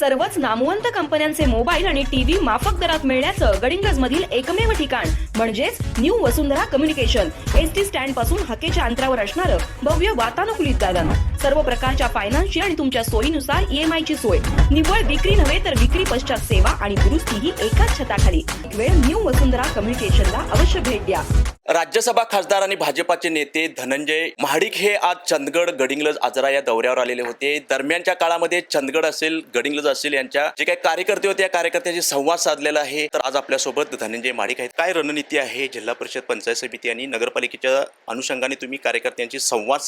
सर्वच नामवंत कंपन्यांचे मोबाईल आणि टीव्ही माफक दरात मिळण्याचं गडिंगज मधील एकमेव ठिकाण म्हणजेच new Vasundhara communication. S T स्टँडपासून हकेच्या अंतरावर असणारं भव्य वातानुकूलित दालन सर्व प्रकारच्या फायनान्सची आणि तुमच्या सोयीनुसार ईएमआय ची सोय. निव्वळ विक्री नव्हे तर विक्री पश्चात सेवा आणि दुरुस्ती ही एकाच छताखाली. वेळ न्यू वसुंधरा कम्युनिकेशनला अवश्य भेट द्या. राज्यसभा खासदार आणि भाजपाचे नेते धनंजय महाडिक हे आज चंदगड गडिंग्लज आजरा या दौऱ्यावर आलेले होते. दरम्यानच्या काळामध्ये चंदगड असेल गडिंग्लज असेल यांच्या जे काही कार्यकर्ते होते या कार्यकर्त्यांशी संवाद साधलेला आहे. तर आज आपल्यासोबत धनंजय महाडिक आहेत. काय रणनीती आहे? जिल्हा परिषद पंचायत समिती आणि नगरपालिकेच्या अनुषंगाने तुम्ही कार्यकर्त्यांशी संवाद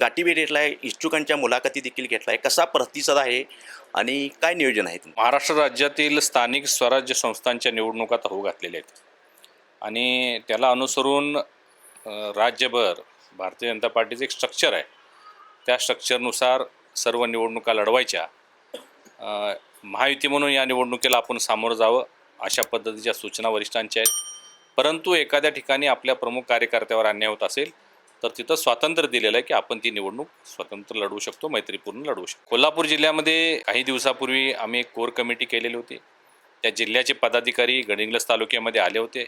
गाठीबी घेतला आहे इच्छुकांच्या मुलाखती देखील घेतला आहे. कसा प्रतिसाद आहे आणि काय नियोजन आहे महाराष्ट्र राज्यातील स्थानिक स्वराज्य संस्थांच्या निवडणुका होऊ घातलेल्या आहेत. आणि त्याला अनुसरून राज्यभर भारतीय जनता पार्टीचं एक स्ट्रक्चर आहे. त्या स्ट्रक्चरनुसार सर्व निवडणुका लढवायच्या. महायुती म्हणून या निवडणुकीला आपण सामोरं जावं अशा पद्धतीच्या सूचना वरिष्ठांच्या आहेत. परंतु एखाद्या ठिकाणी आपल्या प्रमुख कार्यकर्त्यावर अन्याय होत असेल तर तिथं स्वातंत्र्य दिलेलं आहे की आपण ती निवडणूक स्वतंत्र लढवू शकतो मैत्रीपूर्ण लढवू शकतो. कोल्हापूर जिल्ह्यामध्ये काही दिवसापूर्वी आम्ही एक कोर कमिटी केलेली होती. त्या जिल्ह्याचे पदाधिकारी गडिंग्लज तालुक्यामध्ये आले होते.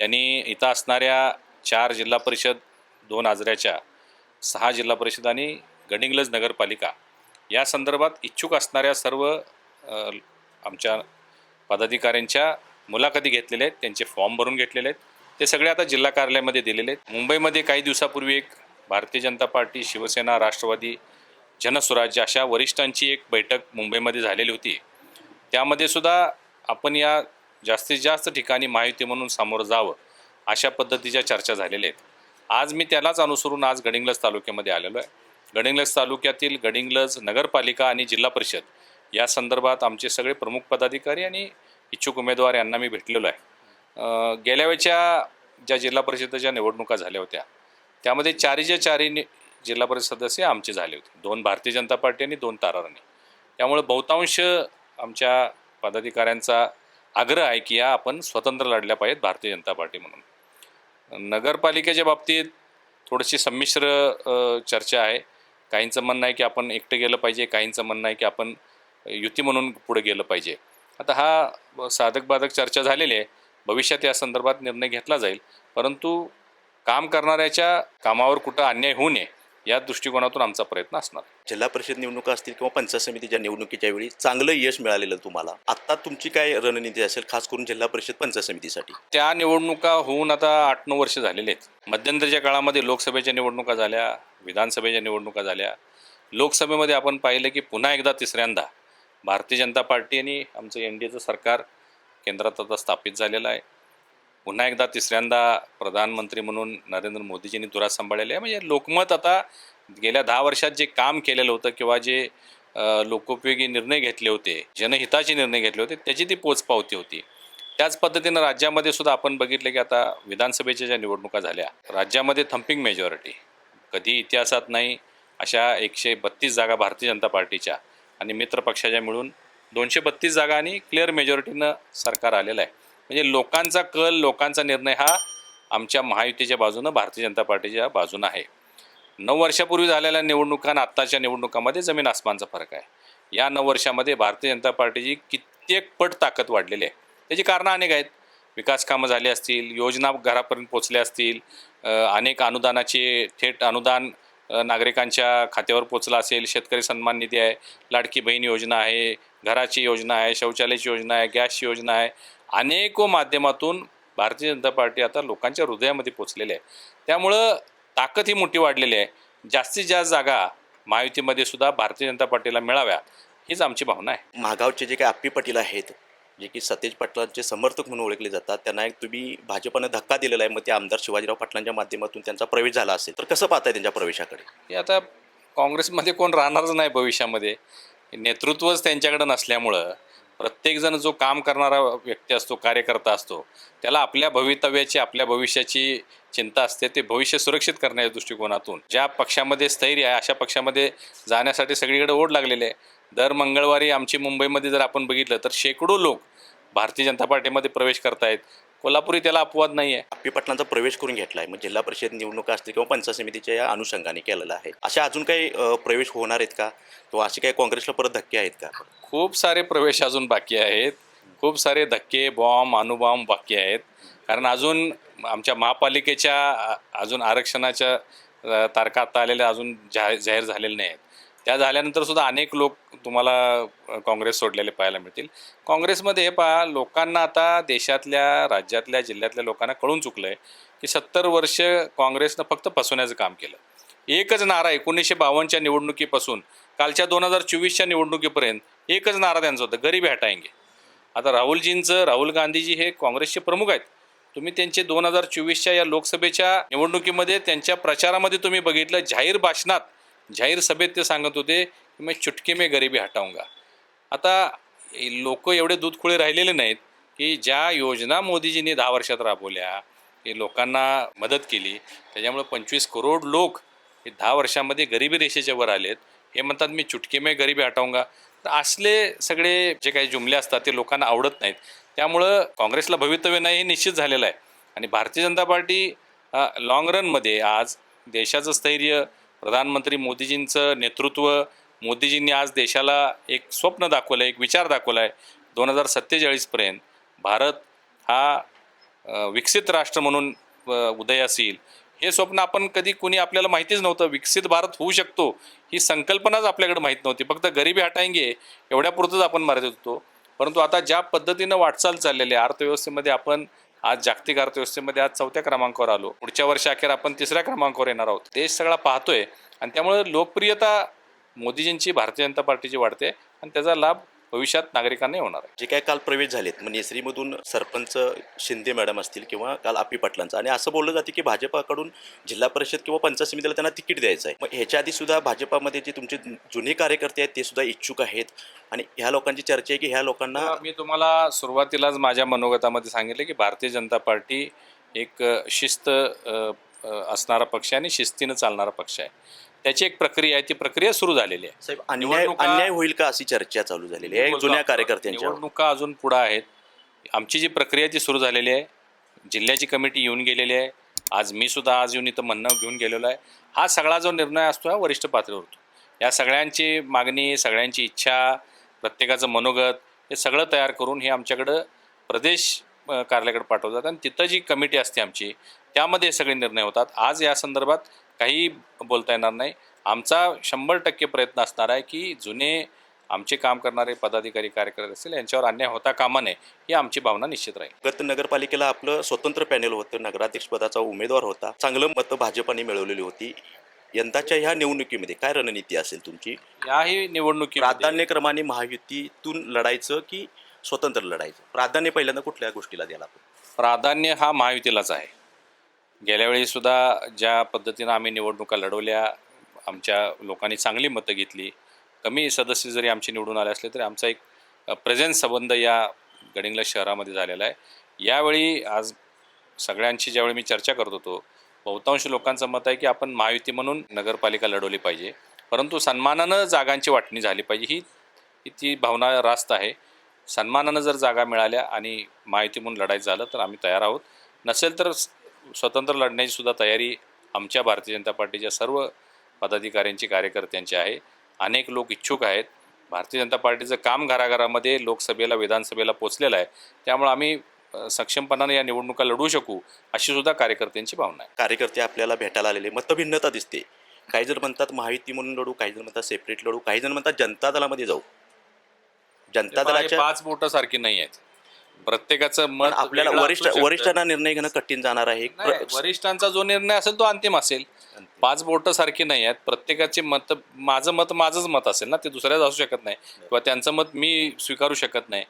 त्यांनी इथं असणाऱ्या चार जिल्हा परिषद दोन आजऱ्याच्या सहा जिल्हा परिषद आणि गडिंग्लज नगरपालिका या संदर्भात इच्छुक असणाऱ्या सर्व आमच्या पदाधिकाऱ्यांच्या मुलाखती घेतलेल्या आहेत. त्यांचे फॉर्म भरून घेतलेले आहेत. ते सगळे आता जिल्हा कार्यालयामध्ये दिलेले आहेत. मुंबईमध्ये काही दिवसापूर्वी एक भारतीय जनता पार्टी शिवसेना राष्ट्रवादी जनस्वराज्य अशा वरिष्ठांची एक बैठक मुंबईमध्ये झालेली होती. त्यामध्ये सुद्धा आपण या जास्तीत जास्त ठिकाणी माहिती म्हणून सामोरं जावं अशा पद्धतीच्या चर्चा झालेल्या आहेत. आज मी त्यालाच अनुसरून आज गडिंग्लज तालुक्यामध्ये आलेलो आहे. गडिंग्लज तालुक्यातील गडिंग्लज नगरपालिका आणि जिल्हा परिषद या संदर्भात आमचे सगळे प्रमुख पदाधिकारी आणि इच्छुक उमेदवार यांना मी भेटलेलो आहे. गेल्या वेळच्या ज्या जिल्हा परिषदेच्या निवडणुका झाल्या होत्या त्यामध्ये चारीच्या चारी नि- जिल्हा परिषद सदस्य आमचे झाले होते. दोन भारतीय जनता पार्टी आणि दोन ताराराणी. त्यामुळे बहुतांश आमच्या पदाधिकाऱ्यांचा आग्रह आहे की या आपण स्वतंत्र लढल्या पाहिजेत भारतीय जनता पार्टी म्हणून. नगरपालिकेच्या बाबतीत थोडीशी संमिश्र चर्चा आहे. काहींचं म्हणणं आहे की आपण एकटं गेलं पाहिजे काहींचं म्हणणं आहे की आपण युती म्हणून पुढे गेलं पाहिजे. आता हा साधक बाधक चर्चा झालेली आहे. भविष्यात या संदर्भात निर्णय घेतला जाईल. परंतु काम करणाऱ्याच्या कामावर कुठं अन्याय होऊ नये या दृष्टिकोनातून आमचा प्रयत्न असणार. जिल्हा परिषद निवडणुका असतील किंवा पंचायत समितीच्या निवडणुकीच्या वेळी चांगलं यश मिळालेलं तुम्हाला आता तुमची काय रणनीती असेल खास करून जिल्हा परिषद पंचायत समितीसाठी? त्या निवडणुका होऊन आता आठ नऊ वर्ष झालेले आहेत. मध्यंतरीच्या काळामध्ये लोकसभेच्या निवडणुका झाल्या विधानसभेच्या निवडणुका झाल्या. लोकसभेमध्ये आपण पाहिलं की पुन्हा एकदा तिसऱ्यांदा भारतीय जनता पार्टी आणि आमचं एन डी एचं सरकार केंद्रात आता स्थापित झालेलं आहे. पुन्हा एकदा तिसऱ्यांदा प्रधानमंत्री म्हणून नरेंद्र मोदीजींनी धुरा सांभाळलेला आहे. म्हणजे लोकमत आता गेल्या दहा वर्षात जे काम केलेलं होतं किंवा जे लोकोपयोगी निर्णय घेतले होते जनहिताचे निर्णय घेतले होते त्याची ती पोचपावती होती. त्याच पद्धतीनं राज्यामध्ये सुद्धा आपण बघितलं की आता विधानसभेच्या ज्या निवडणुका झाल्या राज्यामध्ये थम्पिंग मेजॉरिटी कधी इतिहासात नाही अशा एकशे बत्तीस जागा भारतीय जनता पार्टीच्या आणि मित्रपक्षाच्या मिळून दोनशे बत्तीस जागा आणि क्लिअर मेजॉरिटीनं सरकार आलेलं आहे. म्हणजे लोकांचा कल लोकांचा निर्णय हा आमच्या महायुतीच्या बाजूनं भारतीय जनता पार्टीच्या बाजूनं आहे. नऊ वर्षापूर्वी झालेल्या निवडणुका आणि आत्ताच्या निवडणुकामध्ये जमीन आसमानचा फरक आहे. या नऊ वर्षामध्ये भारतीय जनता पार्टीची कित्येक पट ताकद वाढलेली आहे. त्याची कारणं अनेक आहेत. विकास कामं झाली असतील योजना घरापर्यंत पोचल्या असतील अनेक अनुदानाचे थेट अनुदान नागरिकांच्या खात्यावर पोचलं असेल शेतकरी सन्मान निधी आहे लाडकी बहीण योजना आहे घराची योजना आहे शौचालयाची योजना आहे गॅसची योजना आहे अनेको माध्यमातून भारतीय जनता पार्टी आता लोकांच्या हृदयामध्ये पोचलेली आहे. त्यामुळं ताकद ही मोठी वाढलेली आहे. जास्तीत जास्त जागा महायुतीमध्ये सुद्धा भारतीय जनता पार्टीला मिळाव्या हीच आमची भावना आहे. महागावचे जे काही आप्पी पाटील आहेत जे की सतेज पाटलांचे समर्थक म्हणून ओळखले जातात त्यांना एक तुम्ही भाजपनं धक्का दिलेला आहे मग ते आमदार शिवाजीराव पाटलांच्या माध्यमातून त्यांचा प्रवेश झाला असेल तर कसं पाहताय त्यांच्या प्रवेशाकडे? हे आता काँग्रेसमध्ये कोण राहणारच नाही भविष्यामध्ये. नेतृत्वच त्यांच्याकडं नसल्यामुळं प्रत्येकजण जो काम करणारा व्यक्ती असतो कार्यकर्ता असतो त्याला आपल्या भवितव्याची आपल्या भविष्याची चिंता असते ते भविष्य सुरक्षित करण्याच्या दृष्टिकोनातून. ज्या पक्षामध्ये स्थैर्य आहे अशा पक्षामध्ये जाण्यासाठी सगळीकडे ओढ लागलेली आहे. दर मंगळवारी आमची मुंबईमध्ये जर आपण बघितलं तर शेकडो लोक भारतीय जनता पार्टीमध्ये प्रवेश करतायत. कोल्हापुरी त्याला अपवाद नाही आहे आप्पी पाटलांचा प्रवेश करून घेतला आहे मग जिल्हा परिषद निवडणुका असतील किंवा पंचायत समितीच्या या अनुषंगाने केलेला आहे. अशा अजून काही अ, प्रवेश होणार आहेत का? किंवा असे काही काँग्रेसला परत धक्के आहेत का? खूप सारे प्रवेश अजून बाकी आहेत. खूप सारे धक्के बॉम्ब अणुबॉम्ब बाकी आहेत. कारण अजून आमच्या महापालिकेच्या अ, अजून आरक्षणाच्या अ, तारखा आता आलेल्या अजून जाहीर जाहीर झालेल्या नाही आहेत त्या झाल्यानंतर सुद्धा अनेक लोक तुम्हाला काँग्रेस सोडलेले पाहायला मिळतील. काँग्रेसमध्ये हे पहा लोकांना आता देशातल्या राज्यातल्या जिल्ह्यातल्या लोकांना कळून चुकलं आहे की सत्तर वर्ष काँग्रेसनं फक्त फसवण्याचं काम केलं. एकच नारा एकोणीसशे बावन्नच्या निवडणुकीपासून कालच्या दोन हजार चोवीसच्या निवडणुकीपर्यंत एकच नारा त्यांचा होता गरीब हटायंगे आता राहुलजींचं राहुल गांधीजी हे काँग्रेसचे प्रमुख आहेत. तुम्ही त्यांचे दोन हजार चोवीसच्या या लोकसभेच्या निवडणुकीमध्ये त्यांच्या प्रचारामध्ये तुम्ही बघितलं जाहीर भाषणात जाहीर सभेत ते सांगत होते की मी चुटके मे गरिबी हटाऊंगा. आता लोक एवढे दूधखुळे राहिलेले नाहीत की ज्या योजना मोदीजींनी दहा वर्षात राबवल्या की लोकांना मदत केली त्याच्यामुळे पंचवीस करोड लोक हे दहा वर्षामध्ये गरिबी रेषेच्या वर आलेत. हे म्हणतात मी चुटके मे गरिबी हटाऊंगा. तर असले सगळे जे काही जुमले असतात ते लोकांना आवडत नाहीत. त्यामुळं काँग्रेसला भवितव्य नाही हे निश्चित झालेलं आहे. आणि भारतीय जनता पार्टी लाँग रनमध्ये आज देशाचं स्थैर्य प्रधानमंत्री मोदीजींचं नेतृत्व मोदीजींनी आज देशाला एक स्वप्न दाखवलं आहे एक विचार दाखवला आहे दोन हजार सत्तेचाळीसपर्यंत भारत हा विकसित राष्ट्र म्हणून उदय उदयास येईल. हे स्वप्न आपण कधी कुणी आपल्याला माहितीच नव्हतं. विकसित भारत होऊ शकतो ही संकल्पनाच आपल्याकडे माहीत नव्हती. फक्त गरिबी हटायंगे एवढ्यापुरतंच आपण मर्यादित होतो. परंतु आता ज्या पद्धतीनं वाटचाल चाललेली आहे अर्थव्यवस्थेमध्ये आपण आज जागतिक अर्थव्यवस्थेमध्ये आज चौथ्या क्रमांकावर आलो. पुढच्या वर्षी अखेर आपण तिसऱ्या क्रमांकावर येणार आहोत. देश सगळा पाहतोय आणि त्यामुळे लोकप्रियता मोदीजींची भारतीय जनता पार्टीची वाढते आणि त्याचा लाभ भविष्यात नागरिकांना होणार आहे. जे काय काल प्रवेश झालेत मग नेसरीमधून सरपंच शिंदे मॅडम असतील किंवा काल आप्पी पाटलांचं. आणि असं बोललं जाते की भाजपाकडून जिल्हा परिषद किंवा पंचायत समितीला त्यांना तिकीट द्यायचं आहे. मग ह्याच्या आधी सुद्धा भाजपामध्ये जे तुमचे जुने कार्यकर्ते आहेत ते सुद्धा इच्छुक आहेत. आणि ह्या लोकांची चर्चा आहे की ह्या लोकांना मी तुम्हाला सुरुवातीलाच माझ्या मनोगतामध्ये सांगितलं की भारतीय जनता पार्टी एक शिस्त असणारा पक्ष आहे आणि शिस्तीनं चालणारा पक्ष आहे. त्याची एक प्रक्रिया आहे ती प्रक्रिया सुरू झालेली आहे. साहेब अन्याय निवडणुका- अन्याय होईल का अशी चर्चा चालू झालेली आहे? बोलतो जुन्या आपण. कार्यकर्त्यांच्या निवडणुका अजून पुढं आहेत. आमची जी प्रक्रिया ती सुरू झालेली आहे. जिल्ह्याची कमिटी येऊन गेलेली आहे. आज मी सुद्धा आज येऊन इथं म्हणणं घेऊन गेलेलो आहे. हा सगळा जो निर्णय असतो हा वरिष्ठ पातळीवर होतो. या सगळ्यांची मागणी सगळ्यांची इच्छा प्रत्येकाचं मनोगत हे सगळं तयार करून हे आमच्याकडं प्रदेश अ, कार्यालयाकडे पाठवतात. आणि तिथं जी कमिटी असते आमची त्यामध्ये हे सगळे निर्णय होतात. आज या संदर्भात काही बोलता येणार नाही. आमचा शंभर टक्के प्रयत्न असणार आहे की जुने आमचे काम करणारे पदाधिकारी कार्यकर्ते असतील यांच्यावर अन्याय होता कामा नये ही आमची भावना निश्चित राहील. गत नगरपालिकेला आपलं स्वतंत्र पॅनेल होतं. नगराध्यक्षपदाचा उमेदवार होता. चांगलं मतं भाजपाने मिळवलेली होती. यंदाच्या ह्या निवडणुकीमध्ये काय रणनीती असेल तुमची? याही निवडणुकी प्राधान्यक्रमाने महायुतीतून लढायचं की स्वतंत्र लढायचं? प्राधान्य पहिल्यांदा कुठल्या गोष्टीला द्यायला आपण? प्राधान्य हा महायुतीलाच आहे. गेल्यावेळीसुद्धा ज्या पद्धतीनं आम्ही निवडणुका लढवल्या आमच्या लोकांनी चांगली मतं घेतली कमी सदस्य जरी आमचे निवडून आले असले तरी आमचा एक प्रेझेन्स संबंध या गडिंगला शहरामध्ये झालेला आहे. यावेळी आज सगळ्यांशी ज्यावेळी मी चर्चा करत होतो बहुतांश लोकांचं मत आहे की आपण महायुती म्हणून नगरपालिका लढवली पाहिजे. परंतु सन्मानानं जागांची वाटणी झाली पाहिजे ही ती भावना रास्त आहे. सन्मानानं जर जागा मिळाल्या आणि महायुती म्हणून लढायचं झालं तर आम्ही तयार आहोत. नसेल तर स्वतंत्र लढण्याची सुद्धा तयारी आमच्या भारतीय जनता पार्टीच्या सर्व पदाधिकाऱ्यांची कार्यकर्त्यांची आहे. अनेक लोक इच्छुक आहेत. भारतीय जनता पार्टीचं काम घराघरामध्ये लोकसभेला विधानसभेला पोचलेलं आहे. त्यामुळे आम्ही सक्षमपणाने या निवडणुका लढवू शकू अशी सुद्धा कार्यकर्त्यांची भावना आहे. कार्यकर्ते आपल्याला भेटायला आलेले मतभिन्नता दिसते. काही जण म्हणतात महायुती म्हणून लढू काही जण म्हणतात सेपरेट लढू काही जण म्हणतात जनता दलामध्ये जाऊ. जनता दलाच्या पाच बोटं सारखी नाही आहेत. प्रत्येकाचं मत आपल्याला वेगळं वरिष्ठ असू शकतं. वरिष्ठांना निर्णय घेणं कठीण जाणार आहे. नाही, वरिष्ठांचा जो निर्णय असेल तो अंतिम असेल. पाच बोटं सारखी नाही आहेत. प्रत्येकाचे मत माझं मत माझंच मत असेल ना ते दुसऱ्याच असू शकत नाही. किंवा त्यांचं मत मी स्वीकारू शकत नाही.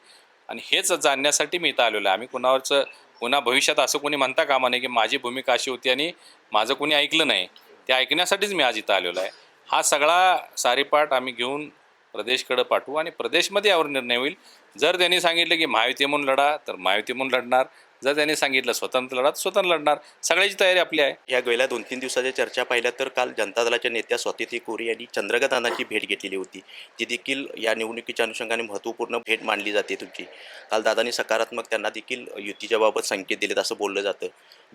आणि हेच जाणण्यासाठी मी इथं आलेलो आहे. आम्ही कुणावरचं पुन्हा भविष्यात असं कोणी म्हणता कामा नाही की माझी भूमिका अशी होती आणि माझं कोणी ऐकलं नाही. ते ऐकण्यासाठीच मी आज इथं आलेलो आहे. हा सगळा सारीपाट आम्ही घेऊन प्रदेशकडं पाठवू आणि प्रदेशमध्ये यावर निर्णय होईल. जर त्यांनी सांगितलं की महायुती म्हणून लढा तर महायुती म्हणून लढणार. जर त्यांनी सांगितलं स्वतंत्र लढा तर स्वतंत्र लढणार. सगळ्याची तयारी आपली आहे. या गेल्या दोन तीन दिवसाच्या चर्चा पाहिल्या तर काल जनता दलाच्या नेत्या स्वाती कोरी यांनी चंद्रकांत अण्णांची भेट घेतलेली होती. ती देखील या निवडणुकीच्या अनुषंगाने महत्त्वपूर्ण भेट मानली जाते तुमची. काल दादांनी सकारात्मक त्यांना देखील युतीच्या बाबत संकेत दिलेत असं बोललं जातं.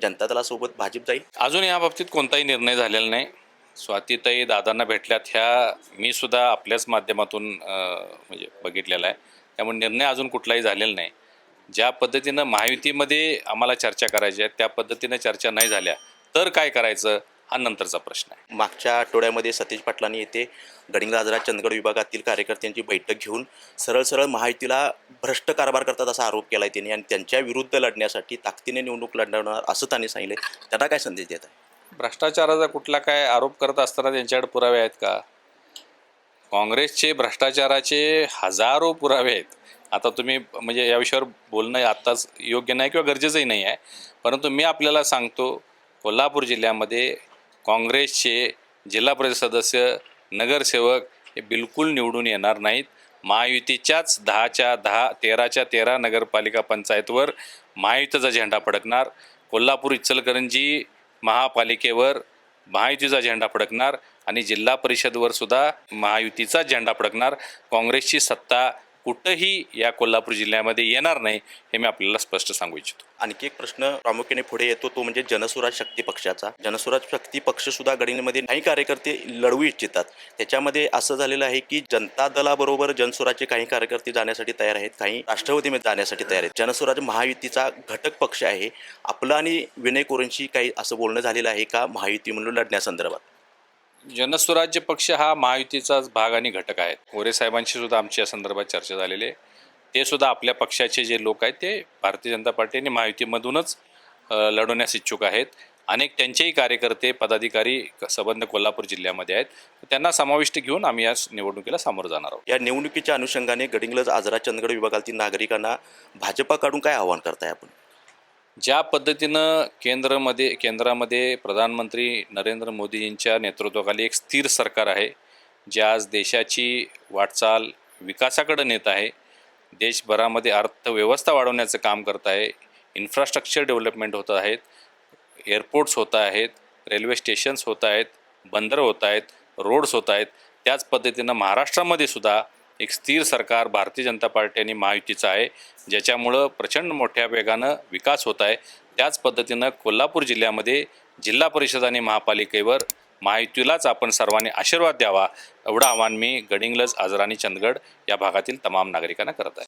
जनता दलासोबत भाजप जाईल? अजून या बाबतीत कोणताही निर्णय झालेला नाही. स्वातीताई दादांना भेटल्यात ह्या मी सुद्धा आपल्याच माध्यमातून म्हणजे बघितलेला आहे. त्यामुळे निर्णय अजून कुठलाही झालेला नाही. ज्या पद्धतीनं महायुतीमध्ये आम्हाला चर्चा करायची आहे त्या पद्धतीनं चर्चा नाही झाल्या तर काय करायचं हा नंतरचा प्रश्न आहे. मागच्या आठवड्यामध्ये सतीश पाटलांनी येथे गडिंग चंदगड विभागातील कार्यकर्त्यांची बैठक घेऊन सरळ सरळ महायुतीला भ्रष्ट कारभार करतात असा आरोप केला आहे त्यांनी आणि त्यांच्या विरुद्ध लढण्यासाठी ताकदीने निवडणूक लढवणार असं त्यांनी सांगितलं त्यांना काय संदेश देत आहे भ्रष्टाचाराचा कुठला काय आरोप करत असताना त्यांच्याकडे पुरावे आहेत का? काँग्रेसचे भ्रष्टाचाराचे हजारो पुरावे आहेत. आता तुम्ही म्हणजे या विषयावर बोलणं आत्ताच योग्य नाही किंवा गरजेचंही नाही आहे. परंतु मी आपल्याला सांगतो कोल्हापूर जिल्ह्यामध्ये काँग्रेसचे जिल्हा परिषद सदस्य नगरसेवक हे बिलकुल निवडून येणार नाहीत. महायुतीच्याच दहाच्या दहा तेराच्या तेरा नगरपालिका पंचायतवर महायुतीचा झेंडा फडकणार. कोल्हापूर इचलकरंजी महापालिकेवर महायुतीचा झेंडा फडकणार आणि जिल्हा परिषदवर सुद्धा महायुतीचा झेंडा फडकणार. काँग्रेसची सत्ता कुठंही या कोल्हापूर जिल्ह्यामध्ये येणार नाही हे मी आपल्याला स्पष्ट सांगू इच्छितो. आणखी एक प्रश्न प्रामुख्याने पुढे येतो तो म्हणजे जनस्वराज शक्ती पक्षाचा. जनस्वराज शक्ती पक्ष सुद्धा गडीमध्ये काही कार्यकर्ते लढवू इच्छितात. त्याच्यामध्ये असं झालेलं आहे की जनता दलाबरोबर जनसुराजचे काही कार्यकर्ते जाण्यासाठी तयार आहेत काही राष्ट्रवादीमध्ये जाण्यासाठी तयार आहेत. जनस्वराज महायुतीचा घटक पक्ष आहे. आपलं आणि विनय कोरेंशी काही असं बोलणं झालेलं आहे का? महायुती म्हणून लढण्यासंदर्भात. जनस्वराज्य पक्ष हा महायुतीचाच भाग आणि घटक आहे. मोरे साहेबांशी सुद्धा आमची या संदर्भात चर्चा झालेली आहे. ते सुद्धा आपल्या पक्षाचे जे लोक आहेत ते भारतीय जनता पार्टी आणि महायुतीमधूनच लढवण्यास इच्छुक आहेत. अनेक त्यांचेही कार्यकर्ते पदाधिकारी क- संबंध कोल्हापूर जिल्ह्यामध्ये आहेत. त्यांना समाविष्ट घेऊन आम्ही या निवडणुकीला सामोरं जाणार आहोत. या निवडणुकीच्या अनुषंगाने गडिंगलज आजरा चंदगड विभागातील नागरिकांना भाजपाकडून काय आव्हान करताय आपण? ज्या पद्धतीनं केंद्रमध्ये केंद्रामध्ये प्रधानमंत्री नरेंद्र मोदींच्या नेतृत्वाखाली एक स्थिर सरकार आहे जे आज देशाची वाटचाल विकासाकडे नेत आहे देशभरामध्ये अर्थव्यवस्था वाढवण्याचं काम करत आहे इन्फ्रास्ट्रक्चर डेव्हलपमेंट होत आहेत एअरपोर्ट्स होत आहेत रेल्वे स्टेशन्स होत आहेत बंदरं होत आहेत रोड्स होत आहेत त्याच पद्धतीनं महाराष्ट्रामध्ये सुद्धा एक स्थिर सरकार भारतीय जनता पार्टी आणि महायुतीचं आहे ज्याच्यामुळं प्रचंड मोठ्या वेगानं विकास होत आहे. त्याच पद्धतीनं कोल्हापूर जिल्ह्यामध्ये जिल्हा परिषद आणि महापालिकेवर महायुतीलाच आपण सर्वांनी आशीर्वाद द्यावा एवढं आव्हान मी गडिंग्लज आजराणी चंदगड या भागातील तमाम नागरिकांना करत आहे.